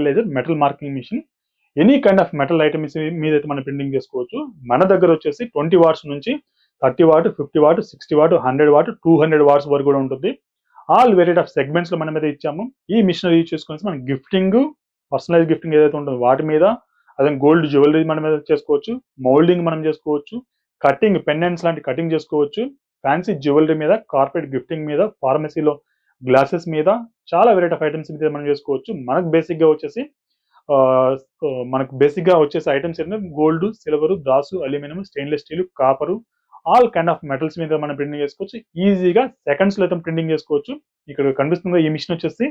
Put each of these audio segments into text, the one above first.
Fibre laser metal marking machine. Any kind of metal items మీద అయితే మనం printing చేసుకోవచ్చు. మన దగ్గర వచ్చేసి ట్వంటీ వాట్స్ నుంచి thirty watt fifty watt sixty watt hundred watt two hundred watts వరకు కూడా ఉంటుంది. ఆల్ వెరైటీ ఆఫ్ సెగ్మెంట్స్లో మనం అయితే ఇచ్చాము. ఈ మిషన్ యూజ్ చేసుకుని మనం గిఫ్టింగ్ పర్సనలైజ్ గిఫ్టింగ్ ఏదైతే ఉంటుందో వాటి మీద అదే గోల్డ్ జ్యువెలరీ మనం మీద చేసుకోవచ్చు. మౌల్డింగ్ మనం చేసుకోవచ్చు. కటింగ్ పెండెంట్స్ లాంటి కటింగ్ చేసుకోవచ్చు. ఫ్యాన్సీ జ్యువెలరీ మీద కార్పెట్ గిఫ్టింగ్ మీద ఫార్మసీలో గ్లాసెస్ మీద చాలా వెరైటీ ఆఫ్ ఐటమ్స్ మీద మనం చేసుకోవచ్చు. మనకు బేసిక్గా వచ్చేసి ఆ, మనకు బేసిక్గా వచ్చేసి ఐటమ్స్ ఏంటంటే gold silver Dasu aluminium stainless steel copper all kind of metals మీద మనం ప్రింటింగ్ చేసుకోవచ్చు. ఈజీగా సెకండ్స్లో అయితే ప్రింటింగ్ చేసుకోవచ్చు. ఇక్కడ కనిపిస్తుంది ఈ మిషన్ వచ్చేసి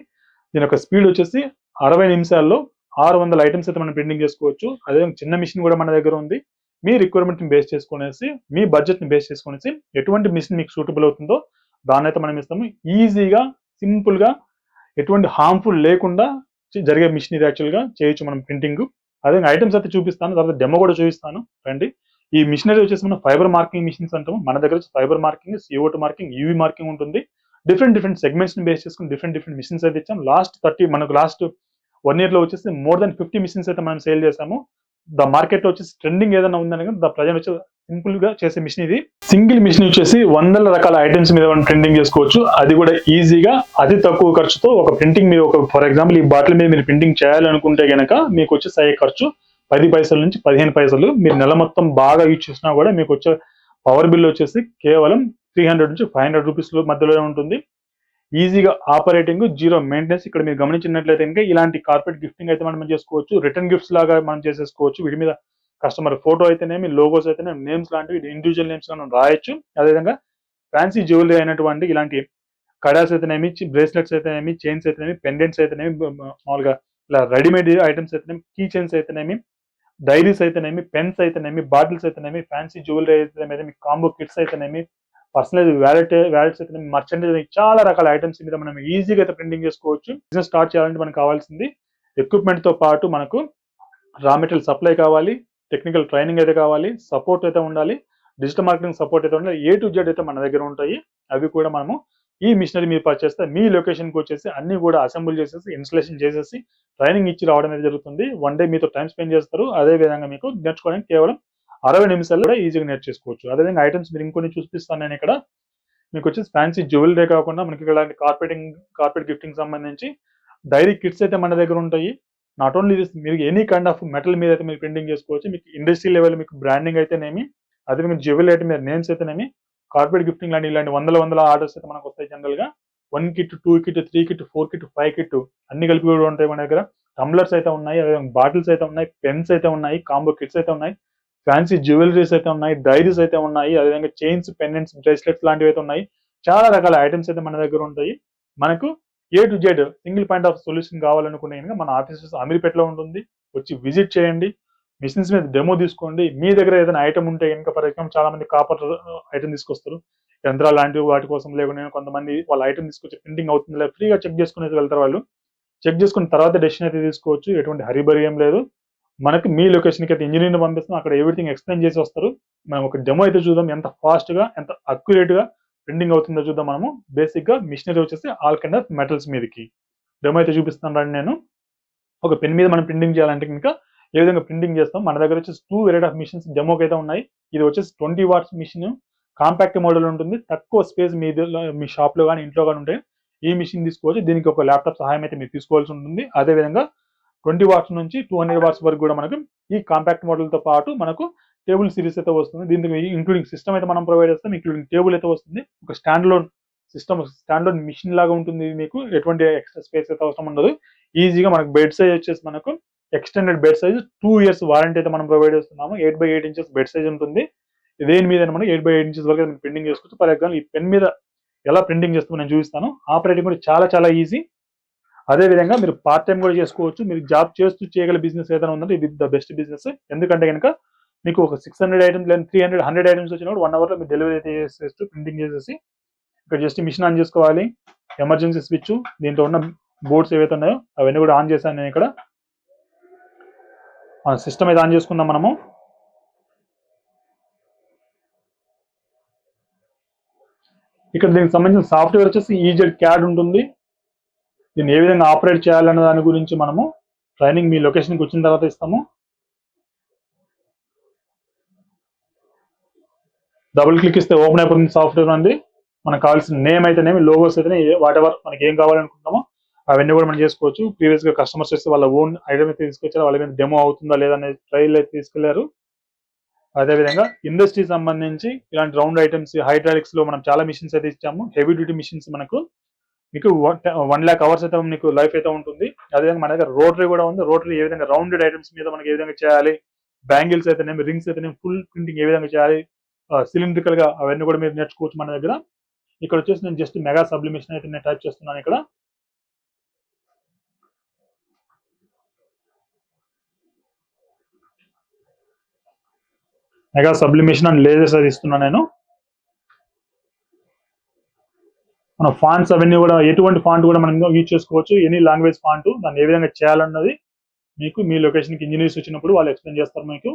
దీని యొక్క స్పీడ్ వచ్చేసి అరవై నిమిషాల్లో ఆరు వందల ఐటమ్స్ అయితే మనం ప్రింటింగ్ చేసుకోవచ్చు. అదే చిన్న మిషన్ కూడా మన దగ్గర ఉంది. మీ రిక్వైర్మెంట్ని బేస్ చేసుకునేసి మీ బడ్జెట్ని బేస్ చేసుకునేసి ఎటువంటి మిషన్ మీకు సూటబుల్ అవుతుందో దాన్ని అయితే మనం ఇస్తాము. ఈజీగా సింపుల్గా ఎటువంటి హార్మ్ఫుల్ లేకుండా జరిగే మిషన్ ఇది యాక్చువల్గా చేయొచ్చు మనం ప్రింటింగ్ అదే ఐటమ్స్ అయితే చూపిస్తాను తర్వాత డెమో కూడా చూపిస్తాను రండి. ఈ మిషనరీ వచ్చేసి మనం ఫైబర్ మార్కింగ్ మిషన్స్ అంటాము. మన దగ్గర వచ్చి fibre marking C O two marking UV marking ఉంటుంది. డిఫరెంట్ డిఫరెంట్ సెగ్మెంట్స్ని బేస్ చేసుకుని డిఫరెంట్ డిఫరెంట్ మిషన్స్ అయితే ఇచ్చాం లాస్ట్ థర్టీ మనకు లాస్ట్ వన్ ఇయర్లో వచ్చేసి మోర్ దెన్ ఫిఫ్టీ మిషన్స్ అయితే మనం సేల్ చేసాము ద మార్కెట్లో వచ్చేసి ట్రెండింగ్ ఏదైనా ఉందని ద ప్రజెంట్ వచ్చి సింపుల్గా చేసే మిషన్ ఇది. సింగిల్ మిషన్ వచ్చేసి వందల రకాల ఐటమ్స్ మీద మనం ప్రింటింగ్ చేసుకోవచ్చు. అది కూడా ఈజీగా అతి తక్కువ ఖర్చుతో ఒక ప్రింటింగ్ మీద ఒక ఫర్ ఎగ్జాంపుల్ ఈ బాటిల్ మీద మీరు ప్రింటింగ్ చేయాలనుకుంటే గనక మీకు వచ్చేసి అయ్యే ఖర్చు పది పైసల నుంచి పదిహేను పైసలు. మీరు నెల మొత్తం బాగా యూజ్ చేసినా కూడా మీకు వచ్చే పవర్ బిల్ వచ్చేసి కేవలం త్రీ హండ్రెడ్ నుంచి ఫైవ్ హండ్రెడ్ రూపీస్ మధ్యలో ఉంటుంది. ఈజీగా ఆపరేటింగ్ జీరో మెయింటెనెన్స్ ఇక్కడ మీరు గమనించినట్లయితే ఇంకా ఇలాంటి కార్పెట్ గిఫ్టింగ్ అయితే మనం చేసుకోవచ్చు. రిటర్న్ గిఫ్ట్స్ లాగా మనం చేసేసుకోవచ్చు. వీటి మీద కస్టమర్ ఫోటో అయితేనేమి లోగోస్ అయితేనేమి నేమ్స్ లాంటివి ఇండివిజువల్ నేమ్స్ మనం రాయొచ్చు. అదేవిధంగా ఫ్యాన్సీ జ్యువెలరీ అయినటువంటి ఇలాంటి కడాస్ అయితేనేమి బ్రేస్లెట్స్ అయితేనేమి చైన్స్ అయితేనేమి పెండెంట్స్ అయితేనేమి మామూలుగా ఇలా రెడీమేడ్ ఐటమ్స్ అయితేనేమి కీ చైన్స్ అయితేనేమి డైరీస్ అయితేనేమి పెన్స్ అయితేనేమి బాటిల్స్ అయితేనేమి ఫ్యాన్సీ జ్యువెలరీ అయితేనేమి కాంబో కిట్స్ అయితేనేమి పర్సనలైజ్ వ్యాలెట్ వ్యాలెట్స్ అయితే మర్చెండైజ్ చాలా రకాల ఐటమ్స్ మీద మనం ఈజీగా అయితే ప్రింటింగ్ చేసుకోవచ్చు. బిజినెస్ స్టార్ట్ చేయాలంటే మనకు కావాల్సింది ఎక్విప్మెంట్తో పాటు మనకు రా మెటీరియల్ సప్లై కావాలి. టెక్నికల్ ట్రైనింగ్ అయితే కావాలి సపోర్ట్ అయితే ఉండాలి డిజిటల్ మార్కెటింగ్ సపోర్ట్ అయితే ఉండాలి ఏ టు జెడ్ అయితే మన దగ్గర ఉంటాయి అవి కూడా మనము ఈ మిషనరీ మీరు పర్చేస్తే మీ లొకేషన్కి వచ్చేసి అన్ని కూడా అసెంబుల్ చేసేసి ఇన్స్టలేషన్ చేసేసి ట్రైనింగ్ ఇచ్చి రావడం అనేది జరుగుతుంది. వన్ డే మీతో టైం స్పెండ్ చేస్తారు. అదే విధంగా మీకు నేర్చుకోవడానికి కేవలం అరవై నిమిషాల్లో కూడా ఈజీగా నేర్చేసుకోవచ్చు. అదేవిధంగా ఐటమ్స్ మీరు ఇంకొన్ని చూపిస్తాను నేను ఇక్కడ. మీకు వచ్చేసి ఫ్యాన్సీ జ్యువెలరీ కాకుండా మనకి ఇక్కడ కార్పెటింగ్ కార్పెట్ గిఫ్టింగ్ సంబంధించి డైరీ కిట్స్ అయితే మన దగ్గర ఉంటాయి. నాట్ ఓన్లీ దిస్ మీరు ఎనీ కైండ్ ఆఫ్ మెటల్ మీద అయితే మీరు ప్రింటింగ్ చేసుకోవచ్చు మీకు ఇండస్ట్రీ లెవెల్ మీకు బ్రాండింగ్ అయితేనేమి అదే మీకు జ్యువెలరీ అయితే మీరు నేమ్స్ అయితేనేమి కార్పెట్ గిఫ్టింగ్ లాంటి ఇలాంటి వందల వందల ఆర్డర్స్ అయితే మనకు వస్తాయి జనరల్గా. One kit two kit three kit four kit five kit అన్ని కలిపి కూడా ఉంటాయి మన దగ్గర. టంబ్లర్స్ అయితే ఉన్నాయి అదేవిధంగా బాటిల్స్ అయితే ఉన్నాయి పెన్స్ అయితే ఉన్నాయి కాంబో కిట్స్ అయితే ఉన్నాయి ఫ్యాన్సీ జ్యువెలరీస్ అయితే ఉన్నాయి డైరీస్ అయితే ఉన్నాయి అదేవిధంగా చైన్స్ పెండెంట్స్ బ్రేస్లెట్స్ లాంటివి అయితే ఉన్నాయి. చాలా రకాల ఐటమ్స్ అయితే మన దగ్గర ఉంటాయి. మనకు A to Z single point of solution కావాలనుకునే కనుక మన ఆఫీసెస్ అమీర్పేటలో ఉంటుంది. వచ్చి విజిట్ చేయండి. మిషన్స్ మీద డెమో తీసుకోండి. మీ దగ్గర ఏదైనా ఐటమ్ ఉంటే కనుక ఫర్ ఎగ్జాంపుల్ చాలా మంది కాపర్ ఐటమ్ తీసుకొస్తారు. యంత్రాలు లాంటివి వాటి కోసం లేకుండా కొంతమంది వాళ్ళ ఐటమ్ తీసుకొచ్చి ప్రింటింగ్ అవుతుంది లేదా ఫ్రీగా చెక్ చేసుకునేది వెళ్తారు వాళ్ళు. చెక్ చేసుకున్న తర్వాత డెసిషన్ అయితే తీసుకోవచ్చు. ఎటువంటి హరిబరి ఏం లేదు. మనకి మీ లొకేషన్కి అయితే ఇంజనీర్ని పంపిస్తాం. అక్కడ ఎవ్రీథింగ్ ఎక్స్ప్లెయిన్ చేసి వస్తారు. మనం ఒక డెమో అయితే చూద్దాం. ఎంత ఫాస్ట్గా ఎంత అక్యురేట్గా ఎండింగ్ అవుతుందో చూద్దాం మనము. బేసిక్గా మిషనరీ వచ్చేసి ఆల్ కైండ్ ఆఫ్ మెటల్స్ మీదకి. డెమో అయితే చూపిస్తాను రండి నేను. ఒక పెన్ మీద మనం ప్రింటింగ్ చేయాలంటే ఇంకా ఏ విధంగా ప్రింటింగ్ చేస్తాం? మన దగ్గర వచ్చేసి టూ వెరైటీ ఆఫ్ మిషన్స్ డెమోకి అయితే ఉన్నాయి. ఇది వచ్చేసి twenty watts machine compact model ఉంటుంది. తక్కువ స్పేస్ మీ మీ షాప్లో కానీ ఇంట్లో కానీ ఉంటాయి ఈ మిషన్ తీసుకోవచ్చు. దీనికి ఒక ల్యాప్టాప్ సహాయం అయితే మీరు తీసుకోవాల్సి ఉంటుంది. అదే విధంగా ట్వంటీ వాట్స్ నుంచి టూ హండ్రెడ్ వాట్స్ వరకు కూడా మనకు ఈ కాంపాక్ట్ మోడల్తో పాటు మనకు టేబుల్ సిరీస్ అయితే వస్తుంది. దీనికి ఇంక్లూడింగ్ సిస్టమ్ అయితే మనం ప్రొవైడ్ చేస్తాం. ఇంక్లూడింగ్ టేబుల్ అయితే వస్తుంది. ఒక standalone system standalone machine లాగా ఉంటుంది మీకు. ఎటువంటి ఎక్స్ట్రా స్పేస్ అయితే అవసరం ఉండదు. ఈజీగా మనకు బెడ్ సైజ్ వచ్చేసి మనకు extended bed size two years warranty అయితే మనం ప్రొవైడ్ చేస్తున్నాము. Eight by eight inches bed size ఉంటుంది. దేని మీద మనం ఎయిట్ బై ఎయిట్ ఇంచెస్ వరకు అయితే ప్రింటింగ్ చేసుకోవచ్చు ఫర్ ఎగ్జాంపుల్ ఈ పెన్ మీద ఎలా ప్రింటింగ్ చేస్తామో నేను చూపిస్తాను. ఆపరేటింగ్ కూడా చాలా చాలా ఈజీ అదే విధంగా మీరు పార్ట్ టైం కూడా చేసుకోవచ్చు. మీరు జాబ్ చేస్తూ చేయగల బిజినెస్ ఏదైనా ఉందంటే ఇది ద బెస్ట్ బిజినెస్ ఎందుకంటే కనుక మీకు ఒక సిక్స్ హండ్రెడ్ ఐటమ్స్ లేదా త్రీ హండ్రెడ్ హండ్రెడ్ ఐటమ్స్ వచ్చినప్పుడు వన్ అవర్లో మీరు డెలివరీ అయితే చేసేస్తూ ప్రింటింగ్ చేసేసి ఇక్కడ జస్ట్ మిషన్ ఆన్ చేసుకోవాలి. ఎమర్జెన్సీ స్విచ్ దీంట్లో ఉన్న బోర్డ్స్ ఏవైతే ఉన్నాయో అవన్నీ కూడా ఆన్ చేశాను నేను ఇక్కడ. సిస్టమ్ అయితే ఆన్ చేసుకుందాం మనము. ఇక్కడ దీనికి సంబంధించిన సాఫ్ట్వేర్ వచ్చేసి ఈజెడ్ క్యాడ్ ఉంటుంది. దీన్ని ఏ విధంగా ఆపరేట్ చేయాలన్న దాని గురించి మనము ట్రైనింగ్ మీ లొకేషన్కి వచ్చిన తర్వాత ఇస్తాము. డబుల్ క్లిక్ ఇస్తే ఓపెన్ అయిపోతుంది సాఫ్ట్వేర్ అండి మనకు కావాల్సిన నేమ్ అయితేనేమి లోగోస్ అయితేనే వాట్ ఎవర్ మనకి ఏం కావాలనుకుంటామో అవన్నీ కూడా మనం చేసుకోవచ్చు. ప్రీవియస్గా కస్టమర్స్ వస్తే వాళ్ళ ఓన్ ఐటమ్ అయితే తీసుకొచ్చారు వాళ్ళ మీద డెమో అవుతుందా లేదా అనేది ట్రయల్ అయితే తీసుకెళ్ళారు. అదేవిధంగా ఇండస్ట్రీ సంబంధించి ఇలాంటి రౌండ్ ఐటమ్స్ హైడ్రాలిక్స్లో మనం చాలా మిషన్స్ అయితే ఇచ్చాము. హెవీ డ్యూటీ మిషన్స్ మనకు. మీకు వన్ ల్యాక్ అవర్స్ అయితే మీకు లైఫ్ అయితే ఉంటుంది. అదేవిధంగా మన దగ్గర రోటరీ కూడా ఉంది. రోటరీ ఏ విధంగా రౌండెడ్ ఐటమ్స్ మీద మనకి ఏ విధంగా చేయాలి? బ్యాంగిల్స్ అయితేనేమి రింగ్స్ అయితేనేమి ఫుల్ ప్రింటింగ్ ఏ విధంగా చేయాలి? సిలిండ్రికల్గా అవన్నీ కూడా మీరు నేర్చుకోవచ్చు మన దగ్గర. ఇక్కడ వచ్చేసి నేను జస్ట్ మెగా సబ్లిమేషన్ అయితే నేను టైప్ చేస్తున్నాను ఇక్కడ. మెగా సబ్లిమేషన్ అండ్ లేజర్స్ అది ఇస్తున్నాను నేను. మన ఫాంట్స్ అవన్నీ కూడా ఎటువంటి ఫాంట్ కూడా మనం యూజ్ చేసుకోవచ్చు. ఎనీ లాంగ్వేజ్ ఫాంట్ దాన్ని ఏ విధంగా చేయాలన్నది మీకు మీ లొకేషన్కి ఇంజనీర్స్ వచ్చినప్పుడు వాళ్ళు ఎక్స్ప్లెయిన్ చేస్తారు మీకు.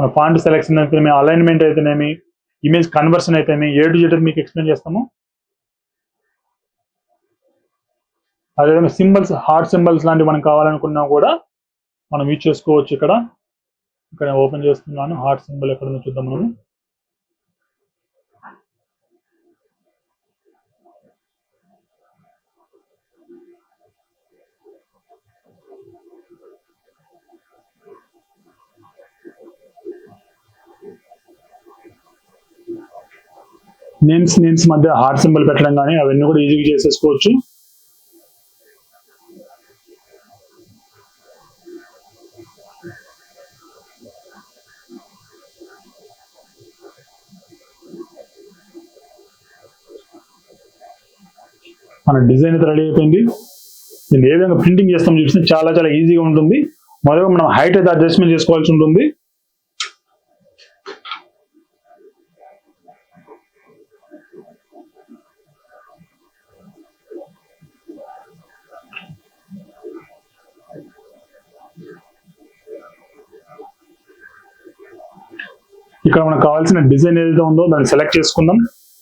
మన ఫాంట్ సెలెక్షన్ అయితేనేమి అలైన్మెంట్ అయితేనేమి ఇమేజ్ కన్వర్షన్ అయితేనేమి ఏ టు జెడ్ మీకు ఎక్స్ప్లెయిన్ చేస్తాము? అదేవిధంగా సింబల్స్ హార్ట్ సింబల్స్ లాంటివి మనం కావాలనుకున్నా కూడా మనం యూజ్ చేసుకోవచ్చు ఇక్కడ. ఇక్కడ ఓపెన్ చేస్తున్నాను హార్ట్ సింబల్ ఎక్కడ చూద్దాం మనం నేమ్స్ నేమ్స్ మధ్య హార్ట్ సింబల్ పెట్టడం కానీ అవన్నీ కూడా ఈజీగా చేసేసుకోవచ్చు. మన డిజైన్ అయితే రెడీ అయిపోయింది. నేను ఏ విధంగా ప్రింటింగ్ చేస్తాం చూపిస్తే చాలా చాలా ఈజీగా ఉంటుంది. మరొక మనం హైట్ అయితే అడ్జస్ట్మెంట్ చేసుకోవాల్సి ఉంటుంది. ఇక్కడ మనకు కావాల్సిన డిజైన్ ఏదైతే ఉందో దాన్ని సెలెక్ట్ చేసుకుందాం.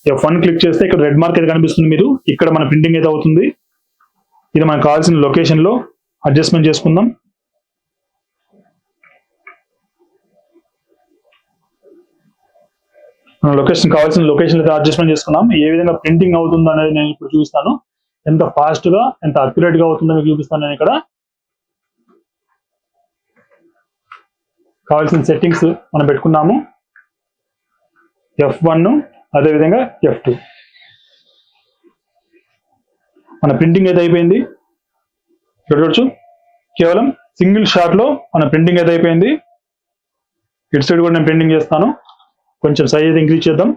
ఎఫ్ వన్ క్లిక్ చేస్తే ఇక్కడ రెడ్ మార్క్ అయితే కనిపిస్తుంది మీరు ఇక్కడ మన ప్రింటింగ్ అయితే అవుతుంది. ఇది మనకు కావాల్సిన లొకేషన్లో అడ్జస్ట్మెంట్ చేసుకుందాం. మన లొకేషన్ కావాల్సిన లొకేషన్ అయితే అడ్జస్ట్మెంట్ చేసుకున్నాం ఏ విధంగా ప్రింటింగ్ అవుతుందో అనేది నేను ఇప్పుడు చూపిస్తాను. ఎంత ఫాస్ట్గా ఎంత అక్యురేట్గా అవుతుందో మీకు చూపిస్తాను నేను ఇక్కడ. కావాల్సిన సెట్టింగ్స్ మనం పెట్టుకున్నాము. ఎఫ్ వన్ అదేవిధంగా ఎఫ్ టూ మన ప్రింటింగ్ అయితే అయిపోయింది? ఇక్కడ చూడొచ్చు. కేవలం సింగిల్ షాట్లో మన ప్రింటింగ్ అయితే అయిపోయింది? ఇటు సైడ్ కూడా నేను ప్రింటింగ్ చేస్తాను. కొంచెం సైజ్ అయితే ఇంక్రీజ్ చేద్దాం.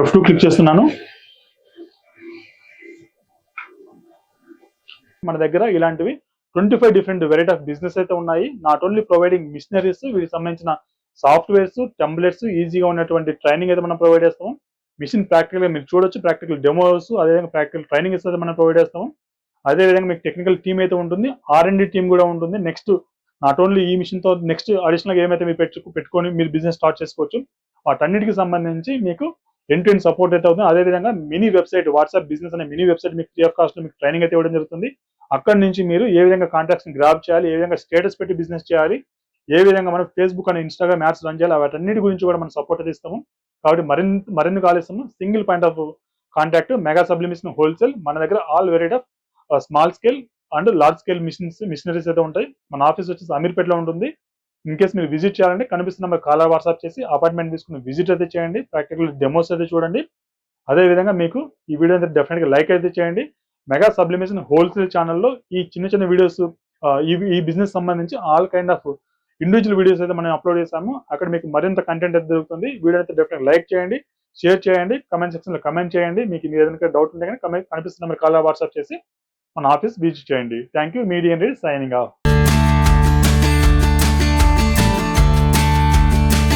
ఎఫ్ టూ క్లిక్ చేస్తున్నాను. మన దగ్గర ఇలాంటివి twenty five different variety of business అయితే ఉన్నాయి. నాట్ ఓన్లీ ప్రొవైడింగ్ మిషనరీస్ వీటికి సంబంధించిన సాఫ్ట్వేర్స్ టెంప్లెట్స్ ఈజీగా ఉన్నటువంటి ట్రైనింగ్ అయితే మనం ప్రొవైడ్ చేస్తాము. మిషన్ ప్రాక్టికల్ మీరు చూడొచ్చు ప్రాక్టికల్ డెమోస్ అదేవిధంగా ప్రాక్టికల్ ట్రైనింగ్ అయితే మనం ప్రొవైడ్ చేస్తాము. అదేవిధంగా మీకు టెక్నికల్ టీమ్ అయితే ఉంటుంది. ఆర్ అండ్ టీమ్ కూడా ఉంటుంది. నెక్స్ట్ నాట్ ఓన్లీ ఈ మిషన్తో నెక్స్ట్ అడిషనల్గా ఏమైతే మీరు పెట్టు పెట్టుకొని మీరు బిజినెస్ స్టార్ట్ చేసుకోవచ్చు. వాటన్నిటికి సంబంధించి మీకు ఎండ్ టు ఎండ్ సపోర్ట్ అయితే అవుతుంది అదేవిధంగా మినీ వెబ్సైట్ వాట్సాప్ బిజినెస్ అనే మినీ వెబ్సైట్ మీకు ఫ్రీ ఆఫ్ కాస్ట్ మీకు ట్రైనింగ్ అయితే ఇవ్వడం జరుగుతుంది. అక్కడ నుంచి మీరు ఏ విధంగా కాంటాక్ట్స్ని గ్రాప్ చేయాలి ఏ విధంగా స్టేటస్ పెట్టి బిజినెస్ చేయాలి ఏ విధంగా మనం ఫేస్బుక్ అనే ఇన్స్టాగ్రామ్ యాప్స్ రన్ చేయాలి వాటన్నిటి గురించి కూడా మనం సపోర్ట్ అయితే ఇస్తాము. కాబట్టి మరింత మరిన్ని కాలేస్తాము single point of contact mega sublimation wholesale మన దగ్గర all variety of small scale and large scale machines machineries అయితే ఉంటాయి. మన ఆఫీస్ వచ్చేసి అమీర్పేటలో ఉంటుంది. ఇన్ కేస్ మీరు విజిట్ చేయాలంటే కనిపిస్తున్న నెంబర్ కాలర్ వాట్సాప్ చేసి అపాయింట్మెంట్ తీసుకుని విజిట్ అయితే చేయండి ప్రాక్టికల్ డెమోస్ అయితే చూడండి. అదే విధంగా మీకు ఈ వీడియో అయితే డెఫినెట్గా లైక్ అయితే చేయండి. మెగా సబ్లిమేషన్ హోల్సేల్ ఛానల్లో ఈ చిన్న చిన్న వీడియోస్ ఈ ఈ బిజినెస్ సంబంధించి all kind of individual videos అయితే మనం అప్లోడ్ చేసాము అక్కడ మీకు మరింత కంటెంట్ అయితే దొరుకుతుంది. వీడియో అయితే డెఫినెట్ లైక్ చేయండి షేర్ చేయండి కమెంట్ సెక్షన్లో కమెంట్ చేయండి. మీకు ఏదైనా డౌట్ ఉంటే కానీ కమెంట్ కనిపిస్తున్న నెంబర్ కాల్ వాట్సాప్ చేసి మన ఆఫీస్ విజిట్ చేయండి. థ్యాంక్ యూ మీడియన్ రీడ్ సైనింగ్ ఆఫ్